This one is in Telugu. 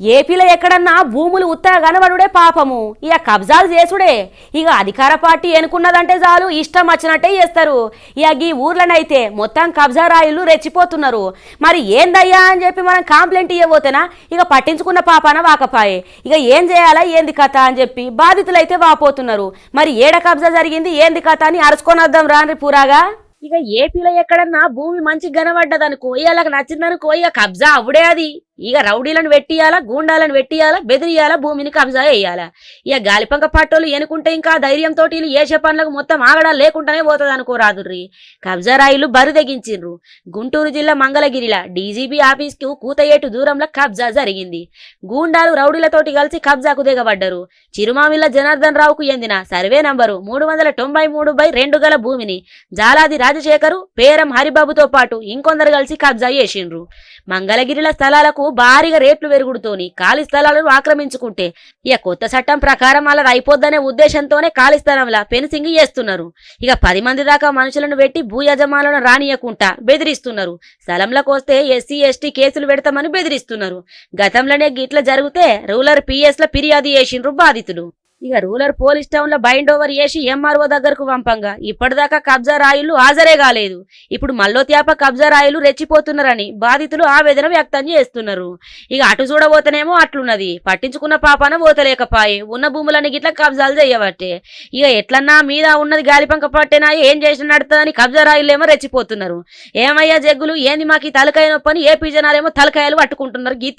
ఏపీలో ఎక్కడన్నా భూములు ఉత్తర కనబడుడే పాపము. ఇక కబ్జాలు చేసుడే. ఇక అధికార పార్టీ ఎనుకున్నదంటే చాలు ఇష్టం వచ్చినట్టే చేస్తారు. ఇక ఈ ఊర్లనైతే మొత్తం కబ్జా రాయిలు రెచ్చిపోతున్నారు. మరి ఏందయ్యా అని చెప్పి మనం కంప్లైంట్ ఇవ్వబోతేనా ఇక పట్టించుకున్న పాపాన వాకపాయే. ఇక ఏం చేయాలా ఏంది కథ అని చెప్పి బాధితులైతే వాపోతున్నారు. మరి ఏడ కబ్జా జరిగింది ఏంది కథ అని అరుచుకొని వద్దాం రాని పూరాగా. ఇక ఏపీలో ఎక్కడన్నా భూమి మంచి కనబడ్డదనుకో ఇక నచ్చిందనుకో ఇక కబ్జా అవుడే అది. ఇక రౌడీలను పెట్టియాలా గూండాలను పెట్టియాలా బెదిరియాలా భూమిని కబ్జా వేయాలా ఇక గాలిపంక పట్టోలు ఎనుకుంటే ఇంకా ధైర్యంతో ఏ పనులకు మొత్తం ఆగడా లేకుండానే పోతుంది అనుకోరాదుర్రి కబ్జా రాయిలు బరు తెగించిండ్రు గుంటూరు జిల్లా మంగళగిరిలా డీజీపీ ఆఫీస్కు కూతయేటు దూరంలో కబ్జా జరిగింది. గూండాలు రౌడీలతోటి కలిసి కబ్జాకు దిగబడ్డరు. చిరుమామిల్ల జనార్దన్ రావుకు ఎందిన సర్వే నంబరు మూడు వందల తొంభై మూడు బై రెండు గల భూమిని జాలాది రాజశేఖరు పేరం హరిబాబుతో పాటు ఇంకొందరు కలిసి కబ్జా చేసిండ్రు. మంగళగిరిల స్థలాలకు భారీగా రేట్లు పెరుగుడుతోని ఖాళీ స్థలాలను ఆక్రమించుకుంటే ఇక కొత్త చట్టం ప్రకారం అలా అయిపోద్దనే ఉద్దేశంతోనే ఖాళీ స్థలంలా ఫెన్సింగ్ చేస్తున్నారు. ఇక పది మంది దాకా మనుషులను పెట్టి భూ యజమానులను రానియకుండా బెదిరిస్తున్నారు. స్థలంలోకి వస్తే ఎస్సీ ఎస్టీ కేసులు పెడతామని బెదిరిస్తున్నారు. గతంలోనే గిట్ల జరిగితే రూరల్ పిఎస్లో ఫిర్యాదు చేసిండ్రు బాధితులు. ఇక రూరల్ పోలీస్ టౌన్లో బైండ్ ఓవర్ చేసి ఎంఆర్ఓ దగ్గరకు పంపంగా. ఇప్పటిదాకా కబ్జా రాయిలు హాజరే కాలేదు. ఇప్పుడు మల్లోత్యాప కబ్జా రాయిలు రెచ్చిపోతున్నారని బాధితులు ఆవేదన వ్యక్తం చేస్తున్నారు. ఇక అటు చూడబోతేనేమో అట్లున్నది. పట్టించుకున్న పాపాన పోతలేకపాయే ఉన్న భూములని గిట్ల కబ్జాలు చేయబట్టే. ఇక ఎట్లన్నా మీద ఉన్నది గాలిపంక పట్టేనా ఏం చేసిన నడుతుందని కబ్జా రాయిలేమో రెచ్చిపోతున్నారు. ఏమయ్యా జగ్గులు? ఏంది మాకు తలకాయ నొప్పని? ఏపీ జనాలేమో తలకాయలు పట్టుకుంటున్నారు. గీ